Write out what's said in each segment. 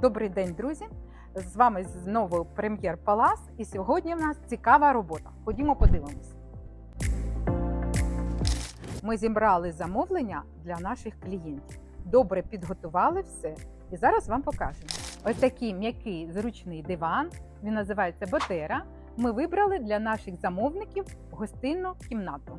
Добрий день, друзі! З вами знову прем'єр Палас. І сьогодні в нас цікава робота. Ходімо подивимось. Ми зібрали замовлення для наших клієнтів. Добре підготували все. І зараз вам покажемо. Ось такий м'який зручний диван. Він називається Ботера. Ми вибрали для наших замовників гостинну кімнату.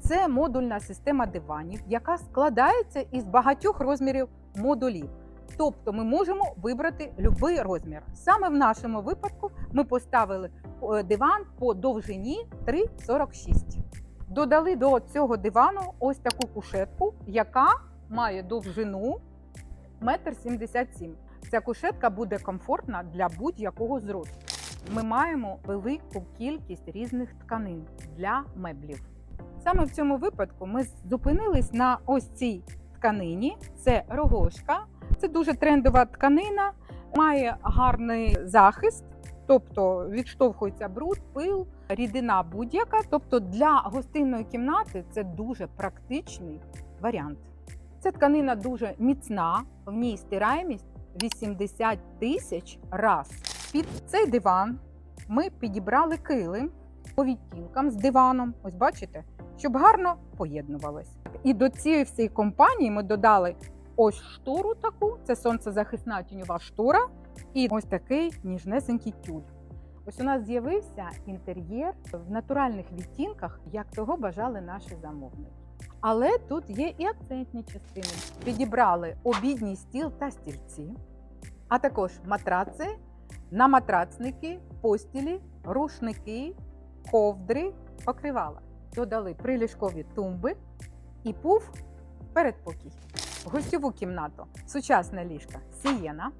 Це модульна система диванів, яка складається із багатьох розмірів модулів. Тобто ми можемо вибрати будь-який розмір. Саме в нашому випадку ми поставили е, диван по довжині 3,46. Додали до цього дивану ось таку кушетку, яка має довжину 1,77 м. Ця кушетка буде комфортна для будь-якого зросту. Ми маємо велику кількість різних тканин для меблів. Саме в цьому випадку ми зупинились на ось цій тканині. Це рогошка. Це дуже трендова тканина, має гарний захист, тобто відштовхується бруд, пил, рідина будь-яка. Тобто для гостинної кімнати це дуже практичний варіант. Ця тканина дуже міцна, в ній стираємість 80 тисяч раз. Під цей диван ми підібрали килим по відтінкам з диваном. Ось бачите, щоб гарно поєднувалось. І до цієї всієї компанії ми додали ось штору таку, це сонцезахисна тіньова штора, і ось такий ніжнесенький тюль. Ось у нас з'явився інтер'єр в натуральних відтінках, як того бажали наші замовники. Але тут є і акцентні частини. Підібрали обідній стіл та стільці, а також матраци, наматрацники, постілі, рушники, ковдри, покривала. Додали приліжкові тумби і пуф передпокій. Гостьову кімнату, сучасна ліжка Сієна,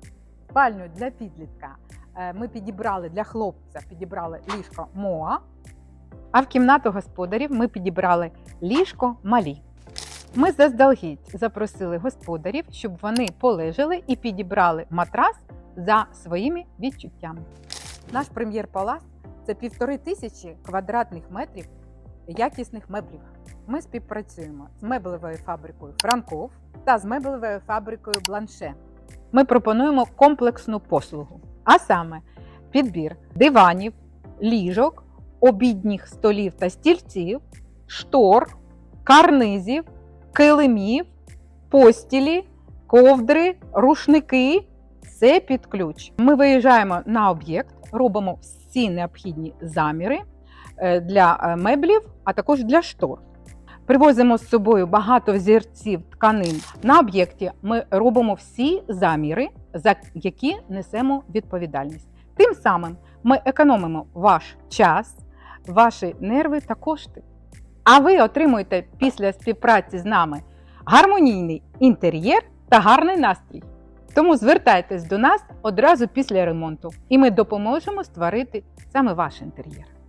спальню для підлітка. е, Ми підібрали для хлопця, підібрали ліжко Моа. А в кімнату господарів ми підібрали ліжко малі. Ми заздалегідь запросили господарів, щоб вони полежали і підібрали матрас за своїми відчуттями. Наш прем'єр-палас це півтори тисячі квадратних метрів якісних меблів. Ми співпрацюємо з меблевою фабрикою Франков та з меблевою фабрикою Бланше. Ми пропонуємо комплексну послугу, а саме підбір диванів, ліжок, обідніх столів та стільців, штор, карнизів, килимів, постілі, ковдри, рушники. Все під ключ. Ми виїжджаємо на об'єкт, робимо всі необхідні заміри е, для е, меблів, а також для штор. Привозимо з собою багато взірців тканин. На об'єкті ми робимо всі заміри, за які несемо відповідальність. Тим самим ми економимо ваш час, ваші нерви та кошти. А ви отримуєте після співпраці з нами гармонійний інтер'єр та гарний настрій. Тому звертайтесь до нас одразу після ремонту, і ми допоможемо створити саме ваш інтер'єр.